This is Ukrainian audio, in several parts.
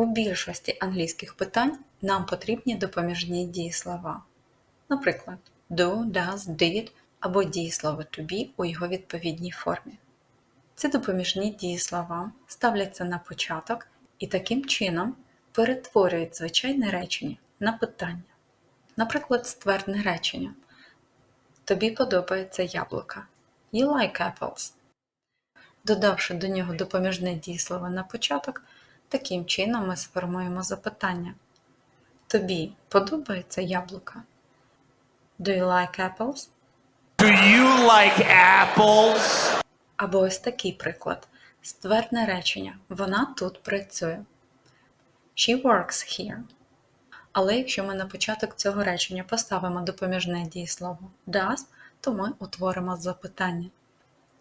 У більшості англійських питань нам потрібні допоміжні дієслова. Наприклад, do, does, did або дієслово to be у його відповідній формі. Ці допоміжні дієслова ставляться на початок і таким чином перетворюють звичайне речення на питання. Наприклад, ствердне речення. Тобі подобається яблука. You like apples. Додавши до нього допоміжне дієслово на початок, таким чином ми сформуємо запитання. Тобі подобається яблука? Do you like apples? Do you like apples? Або ось такий приклад. Ствердне речення. Вона тут працює. She works here. Але якщо ми на початок цього речення поставимо допоміжне дієслово does, то ми утворимо запитання.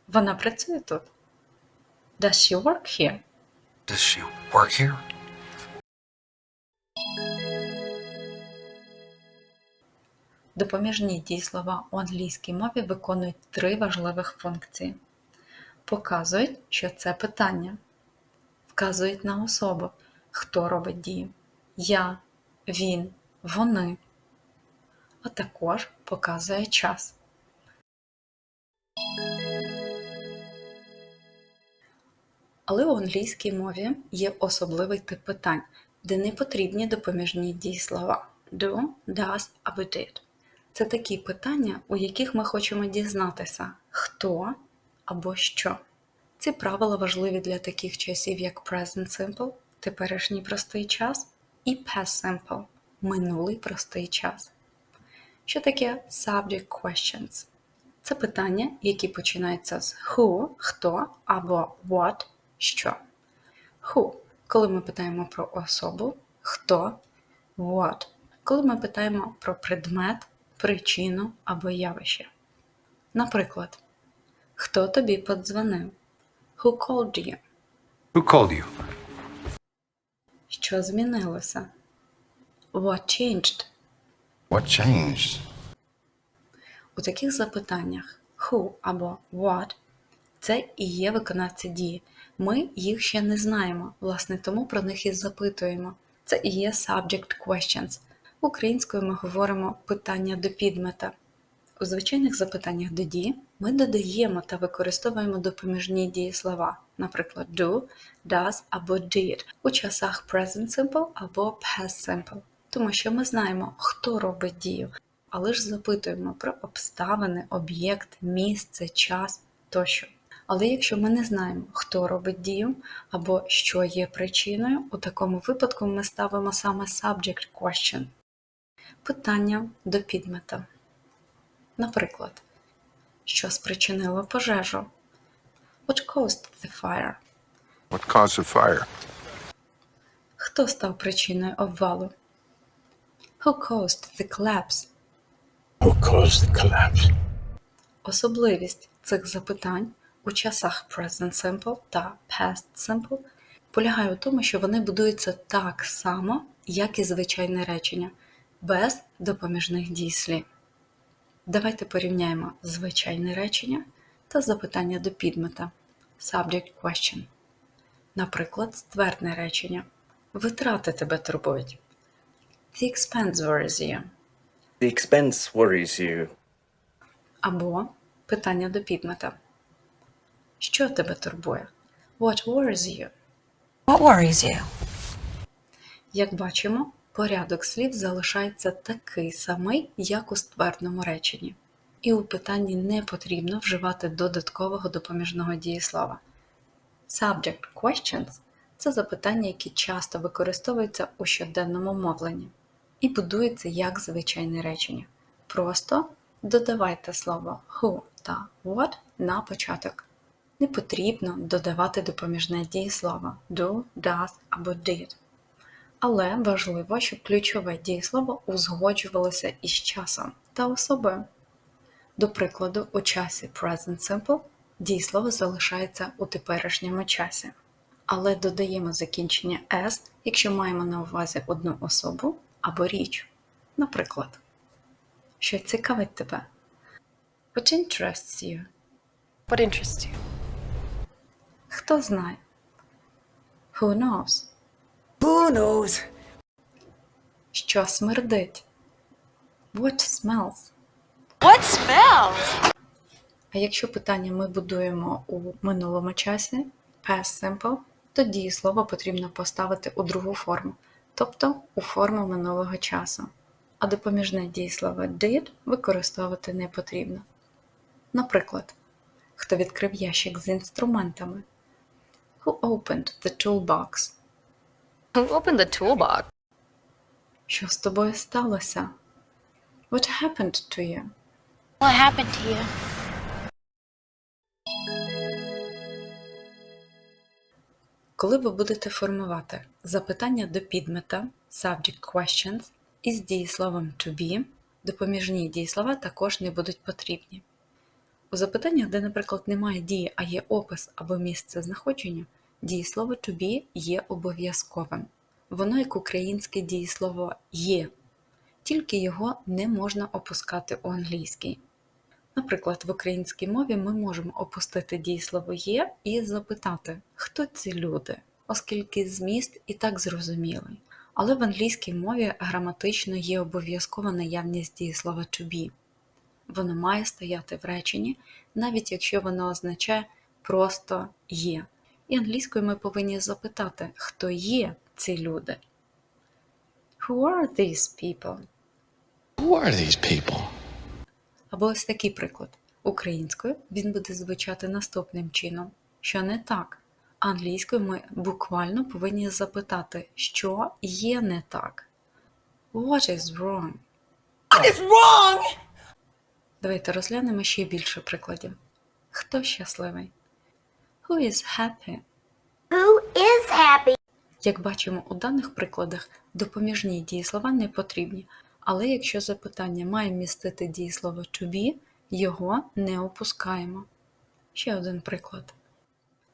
Вона працює тут. Does she work here? Does she work here? Допоміжні дієслова у англійській мові виконують три важливих функції. Показують, що це питання. Вказують на особу, хто робить дію. Я, він, вони. А також показує час. Але у англійській мові є особливий тип питань, де не потрібні допоміжні дієслова do, does або did. Це такі питання, у яких ми хочемо дізнатися, хто або що. Ці правила важливі для таких часів, як present simple, теперішній простий час, і past simple, минулий простий час. Що таке subject questions? Це питання, які починаються з who, хто або what, що. Who, коли ми питаємо про особу, хто, what, коли ми питаємо про предмет, причину або явище. Наприклад, хто тобі подзвонив? Who called you? Who called you? Що змінилося? What changed? What changed? У таких запитаннях who або what це і є виконавці дії. Ми їх ще не знаємо, власне, тому про них і запитуємо. Це і є subject questions. Українською ми говоримо питання до підмета. У звичайних запитаннях до дії ми додаємо та використовуємо допоміжні дієслова, наприклад, do, does або did у часах present simple або past simple, тому що ми знаємо, хто робить дію, але ж запитуємо про обставини, об'єкт, місце, час тощо. Але якщо ми не знаємо, хто робить дію або що є причиною, у такому випадку ми ставимо саме subject question. Питання до підмета. Наприклад, що спричинило пожежу? What caused the fire? What caused the fire? Хто став причиною обвалу? Who caused the collapse? Who caused the collapse? Особливість цих запитань у часах present simple та past simple полягає у тому, що вони будуються так само, як і звичайне речення, без допоміжних дієслів. Давайте порівняємо звичайне речення та запитання до підмета subject question. Наприклад, ствердне речення. Витрати тебе турбують. The expense worries you. The expense worries you. Або питання до підмета. Що тебе турбує? What worries you? What worries you? Як бачимо, порядок слів залишається такий самий, як у ствердному реченні. І у питанні не потрібно вживати додаткового допоміжного дієслова. Subject questions це запитання, які часто використовуються у щоденному мовленні і будуються як звичайне речення. Просто додавайте слово who та what на початок. Не потрібно додавати допоміжне дієслово do, does або did. Але важливо, щоб ключове дієслово узгоджувалося із часом та особою. До прикладу, у часі Present Simple дієслово залишається у теперішньому часі, але додаємо закінчення S, якщо маємо на увазі одну особу або річ. Наприклад, що цікавить тебе? What interests you? What interests you? Хто знає? Who knows? Who knows? Що смердить? What smells? What smells? А якщо питання ми будуємо у минулому часі, past simple, то дієслово потрібно поставити у другу форму, тобто у форму минулого часу. А допоміжне дієслово did використовувати не потрібно. Наприклад, хто відкрив ящик з інструментами? Who opened the toolbox? Who opened the toolbox? Що з тобою сталося? What happened to you? What happened to you? Коли ви будете формувати запитання до підмета subject questions із дієсловом to be, допоміжні дієслова також не будуть потрібні. У запитаннях, де, наприклад, немає дії, а є опис або місце знаходження, дієслово to be є обов'язковим. Воно як українське дієслово є, тільки його не можна опускати у англійській. Наприклад, в українській мові ми можемо опустити дієслово є і запитати, хто ці люди, оскільки зміст і так зрозумілий. Але в англійській мові граматично є обов'язкова наявність дієслова to be. Воно має стояти в реченні, навіть якщо воно означає просто є. І англійською ми повинні запитати, хто є ці люди. Who are these people? Who are these people? Або ось такий приклад. Українською він буде звучати наступним чином, що не так. Англійською ми буквально повинні запитати, що є не так. What is wrong? What is wrong? Давайте розглянемо ще більше прикладів. Хто щасливий? Who is happy? Who is happy? Як бачимо у даних прикладах, допоміжні дієслова не потрібні, але якщо запитання має містити дієслово to be, його не опускаємо. Ще один приклад.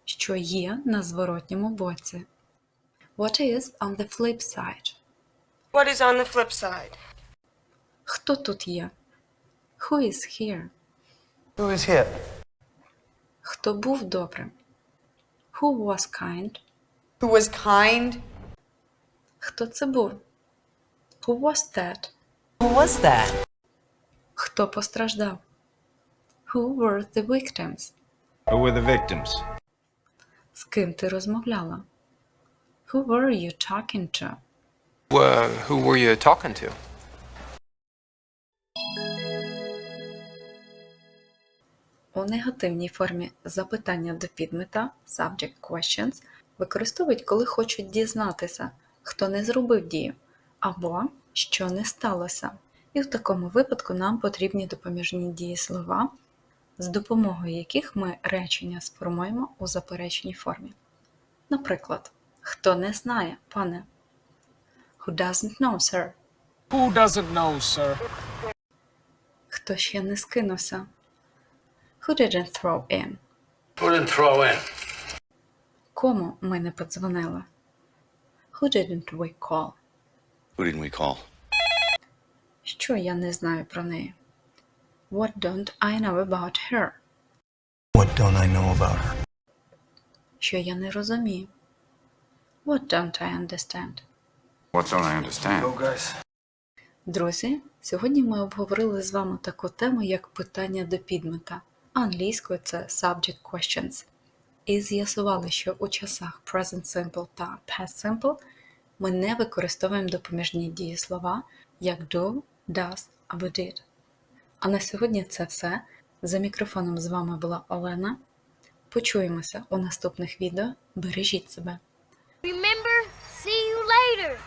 Що є на зворотньому боці? What is on the flip side? What is on the flip side? Хто тут є? Who is here? Who is here? Хто був добрим? Who was kind? Who was kind? Хто це був? Who was that? Who was that? Хто постраждав? Who were the victims? Who were the victims? З ким ти розмовляла? Who were you talking to? who were you talking to? У негативній формі запитання до підмета subject questions використовують, коли хочуть дізнатися, хто не зробив дію, або що не сталося. І в такому випадку нам потрібні допоміжні дієслова, з допомогою яких ми речення сформуємо у заперечній формі. Наприклад, хто не знає, пане? Who doesn't know, sir? Who doesn't know, sir? Хто ще не скинувся? Who didn't throw in? Who didn't throw in? Кому ми не подзвонили? Who didn't we call? Who didn't we call? Що я не знаю про неї? What don't I know about her? What don't I know about her? Що я не розумію? What don't I understand? What don't I understand? Go, guys. Друзі, сьогодні ми обговорили з вами таку тему, як питання до підмета. Англійською це subject questions. І з'ясували, що у часах present simple та past simple ми не використовуємо допоміжні дієслова, як do, does або did. А на сьогодні це все. За мікрофоном з вами була Олена. Почуємося у наступних відео. Бережіть себе! Remember, see you later.